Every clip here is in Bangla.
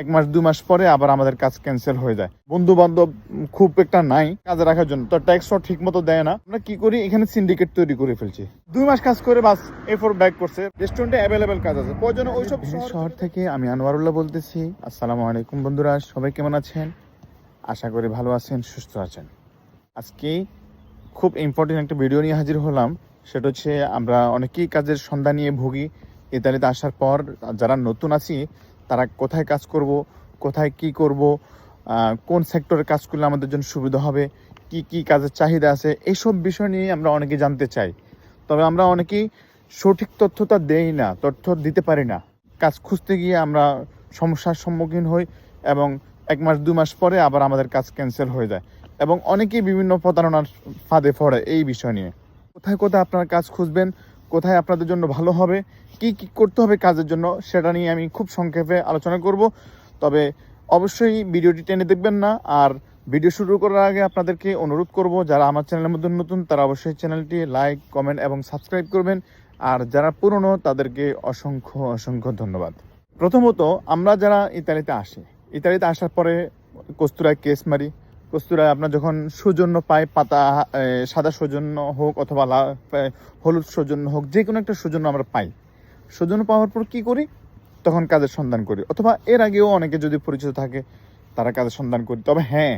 এক মাস দুই মাস পরে আবার আমাদের কাজ ক্যান্সেল হয়ে যায়। বন্ধু বান্ধব খুব একটা নাই কাজে রাখার জন্য তো ট্যাক্সও ঠিক মতো দেয় না। আমরা কি করি? এখানে সিন্ডিকেট তৈরি করে ফেলছি। দুই মাস কাজ করে বাস এ ফোর ব্যাক করছে। রেস্টুরেন্টে অ্যাভেলেবেল কাজ আছে। প্রয়োজনে ওইসব শহর থেকে আমি আনোয়ারুল্লাহ বলতেছি। আসসালামু আলাইকুম বন্ধুরা সবাই কেমন আছেন? আশা করি ভালো আছেন সুস্থ আছেন। আজকে খুব ইম্পর্টেন্ট একটা ভিডিও নিয়ে হাজির হলাম। সেটা হচ্ছে আমরা অনেকেই কাজের সন্ধান নিয়ে ভুগি। ইতালিতে আসার পর যারা নতুন আছি তারা কোথায় কাজ করব, কোথায় কি করব কোন সেক্টরে কাজ করলে আমাদের জন্য সুবিধা হবে, কি কি কাজের চাহিদা আছে, এইসব বিষয় নিয়ে আমরা অনেকে জানতে চাই। তবে আমরা অনেকেই সঠিক তথ্যটা দেই না, তথ্য দিতে পারি না। কাজ খুঁজতে গিয়ে আমরা সমস্যার সম্মুখীন হই এবং এক মাস, দু মাস পরে আবার আমাদের কাজ ক্যান্সেল হয়ে যায় এবং অনেকেই বিভিন্ন প্রতারণার ফাঁদে পড়ে এই বিষয় নিয়ে। কোথায় কোথায় আপনার কাজ খুঁজবেন, কোথায় আপনাদের জন্য ভালো হবে কি কি করতে হবে কাজের জন্য সেটা নিয়ে আমি খুব সংক্ষেপে আলোচনা করব। তবে অবশ্যই ভিডিওটি টেনে দেখবেন না। আর ভিডিও শুরু করার আগে আপনাদেরকে অনুরোধ করব, যারা আমার চ্যানেলের মধ্যে নতুন, তারা অবশ্যই চ্যানেলটি লাইক, কমেন্ট এবং সাবস্ক্রাইব করবেন। আর যারা পুরনো, তাদেরকে অসংখ্য অসংখ্য ধন্যবাদ। প্রথমত, আমরা যারা ইতালিতে আসি, ইতালিতে আসার পরে কস্তুরায় কেস মারি। কস্তুরায় আপনার যখন সৌজন্য পায়, পাতা সাদা সৌজন্য হোক অথবা হলুদ সৌজন্য হোক যে কোনো একটা সৌজন্য আমরা পাই। সৌজন্য পাওয়ার পর কি করি? তখন কাজের সন্ধান করি। অথবা এর আগেও অনেকে যদি পরিচিত থাকে, তারা কাজের সন্ধান করি। তবে হ্যাঁ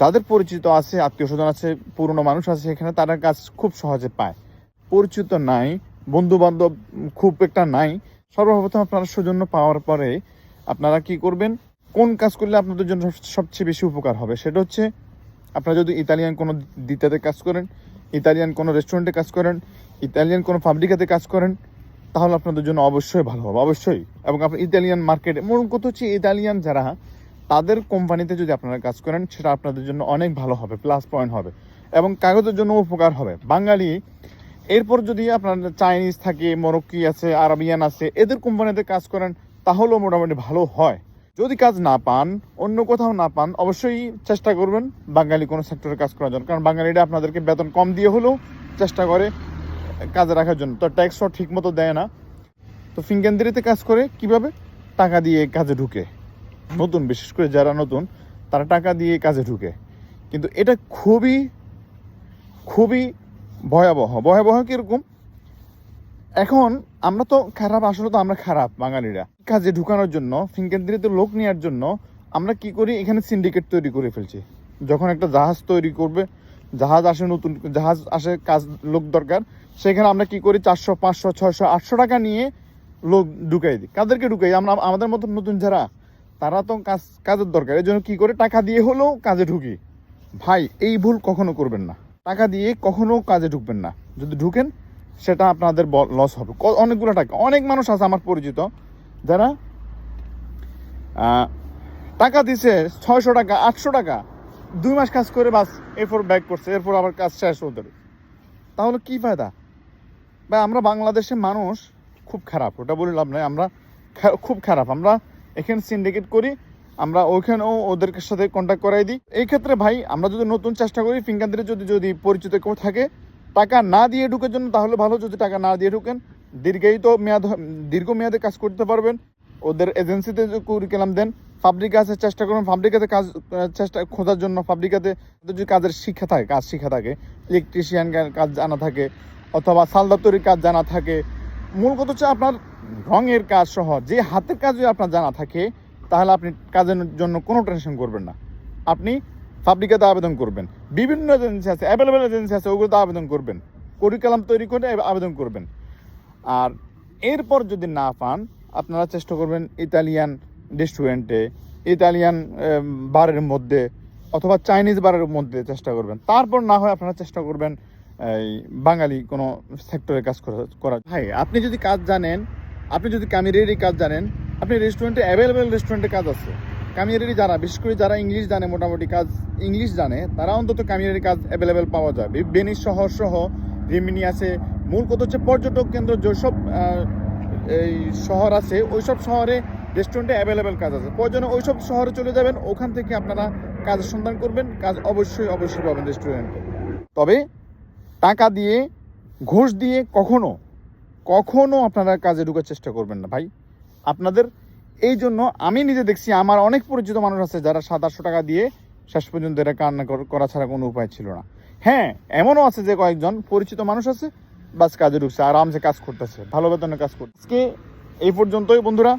যাদের পরিচিত আছে, আত্মীয় স্বজন আছে, পুরনো মানুষ আছে এখানে, তারা কাজ খুব সহজে পায়। পরিচিত নাই বন্ধু বান্ধব খুব একটা নাই। সর্বপ্রথম আপনারা সৌজন্য পাওয়ার পরে আপনারা কি করবেন? কোন কাজ করলে আপনাদের জন্য সবচেয়ে বেশি উপকার হবে? সেটা হচ্ছে, আপনারা যদি ইতালিয়ান কোনো দিতাতে কাজ করেন, ইতালিয়ান কোনো রেস্টুরেন্টে কাজ করেন, ইতালিয়ান কোনো ফাব্রিকাতে কাজ করেন তাহলে আপনাদের জন্য অবশ্যই ভালো হবে, অবশ্যই। এবং আপনার ইতালিয়ান মার্কেটে মূল কথা হচ্ছে ইতালিয়ান যারা, তাদের কোম্পানিতে যদি আপনারা কাজ করেন, সেটা আপনাদের জন্য অনেক ভালো হবে প্লাস পয়েন্ট হবে। এবং কাগজের জন্য উপকার হবে। বাঙালি, এরপর যদি আপনার চাইনিজ থাকে মরক্কি আছে আরবিয়ান আছে, এদের কোম্পানিতে কাজ করেন, তাহলেও মোটামুটি ভালো হয়। যদি কাজ না পান, অন্য কোথাও না পান, অবশ্যই চেষ্টা করবেন বাঙালি কোনো সেক্টরে কাজ করার জন্য। কারণ বাঙালিরা আপনাদেরকে বেতন কম দিয়ে হলেও চেষ্টা করে কাজে রাখার জন্য। তো ট্যাক্সও ঠিক মতো দেয় না। তো ফিঙ্গান্দিরিতে কাজ করে কীভাবে? টাকা দিয়ে কাজে ঢুকে। নতুন, বিশেষ করে যারা নতুন, তারা টাকা দিয়ে কাজে ঢুকে। কিন্তু এটা খুবই খুবই ভয়াবহ। ভয়াবহ কীরকম? এখন আমরা তো খারাপ, আসলে তো আমরা খারাপ বাঙালিরা। কাজে ঢুকানোর জন্য ফিঙ্গান্দিরিতে লোক নেওয়ার জন্য আমরা কি করি? এখানে সিন্ডিকেট তৈরি করে ফেলছি। যখন একটা জাহাজ তৈরি করবে জাহাজ আসে নতুন, জাহাজ আসে কাজ, লোক দরকার, সেখানে আমরা কি করি? চারশো, পাঁচশো, ছয়শো, আটশো টাকা নিয়ে লোক ঢুকাই দিই। কাদেরকে ঢুকাই আমরা, আমাদের মতো নতুন যারা, তারা তো কাজ, কাজের দরকার। এই জন্য কি করে? টাকা দিয়ে হলেও কাজে ঢুকি। ভাই, এই ভুল কখনো করবেন না। টাকা দিয়ে কখনো কাজে ঢুকবেন না। যদি ঢুকেন, সেটা আপনাদের লস হবে। অনেকগুলো টাকা। অনেক মানুষ আছে আমার পরিচিত, যারা টাকা দিছে ছয়শো টাকা, আটশো টাকা দুই মাস কাজ করে বাস, এরপর ব্যাক করছে, এরপর আবার কাজ শেষ ওদের। তাহলে কি ফায়দা? বা আমরা বাংলাদেশের মানুষ খুব খারাপ, ওটা বলে লাভ নাই। আমরা খুব খারাপ। আমরা এখানে সিন্ডিকেট করি, আমরা ওইখানেও ওদের সাথে কন্ট্যাক্ট করাই দিই। এই ক্ষেত্রে ভাই, আমরা যদি নতুন চেষ্টা করি ফিঙ্গার যদি যদি পরিচিত কেউ থাকে, টাকা না দিয়ে ঢুকের জন্য তাহলে ভালো, যদি টাকা না দিয়ে ঢুকেন, দীর্ঘায়িত মেয়াদ দীর্ঘ মেয়াদে কাজ করতে পারবেন। ওদের এজেন্সিতে কুরিকুলাম দেন ফাব্রিকা আছে, চেষ্টা করুন ফাব্রিকাতে কাজ চেষ্টা খোঁজার জন্য ফাব্রিকাতে যদি কাজের শিক্ষা থাকে, কাজ শিক্ষা থাকে ইলেকট্রিশিয়ান কাজ জানা থাকে, অথবা সালদা তৈরির কাজ জানা থাকে, মূল কথা হচ্ছে আপনার রঙের কাজ সহ, যে হাতের কাজ যদি আপনার জানা থাকে, তাহলে আপনি কাজের জন্য কোনো টেনশন করবেন না। আপনি ফাব্রিকাতে আবেদন করবেন। বিভিন্ন এজেন্সি আছে অ্যাভেলেবেল এজেন্সি আছে, ওগুলোতে আবেদন করবেন। কালাম তৈরি করে আবেদন করবেন। আর এরপর যদি না পান, আপনারা চেষ্টা করবেন ইতালিয়ান রেস্টুরেন্টে ইতালিয়ান বারের মধ্যে অথবা চাইনিজ বারের মধ্যে চেষ্টা করবেন। তারপর না হয় আপনারা চেষ্টা করবেন, এই বাঙালি কোনো সেক্টরে কাজ করা- ভাই, আপনি যদি কাজ জানেন, আপনি যদি কামিরেরই কাজ জানেন, আপনি রেস্টুরেন্টে অ্যাভেলেবেল রেস্টুরেন্টে কাজ আছে। কামিয়ারি যারা, বিশেষ করে যারা ইংলিশ জানে, মোটামুটি কাজ ইংলিশ জানে, তারা অন্তত কামিয়ারি কাজ অ্যাভেলেবেল পাওয়া যায়। বেনিস শহর সহ রিমিনি আছে। মূল কথা হচ্ছে পর্যটক কেন্দ্র, যেসব এই শহর আছে, ওইসব শহরে রেস্টুরেন্টে অ্যাভেলেবেল কাজ আছে। প্রয়োজনে ওইসব শহরে চলে যাবেন, ওখান থেকে আপনারা কাজের সন্ধান করবেন, কাজ অবশ্যই অবশ্যই পাবেন রেস্টুরেন্টে। তবে টাকা দিয়ে, ঘুষ দিয়ে কখনো কখনো আপনারা কাজে ঢোকার চেষ্টা করবেন না, ভাই। আপনাদের এই জন্য আমি নিজে দেখছি, আমার অনেক পরিচিত মানুষ আছে যারা সাত আটশো টাকা দিয়ে শেষ পর্যন্ত এটা কান্না কর- ছাড়া কোনো উপায় ছিল না। হ্যাঁ এমনও আছে যে কয়েকজন পরিচিত মানুষ আছে, বাস কাজে ঢুকছে, আরামসে কাজ করতেছে, ভালো বেতনে কাজ আজকে এই পর্যন্তই, বন্ধুরা।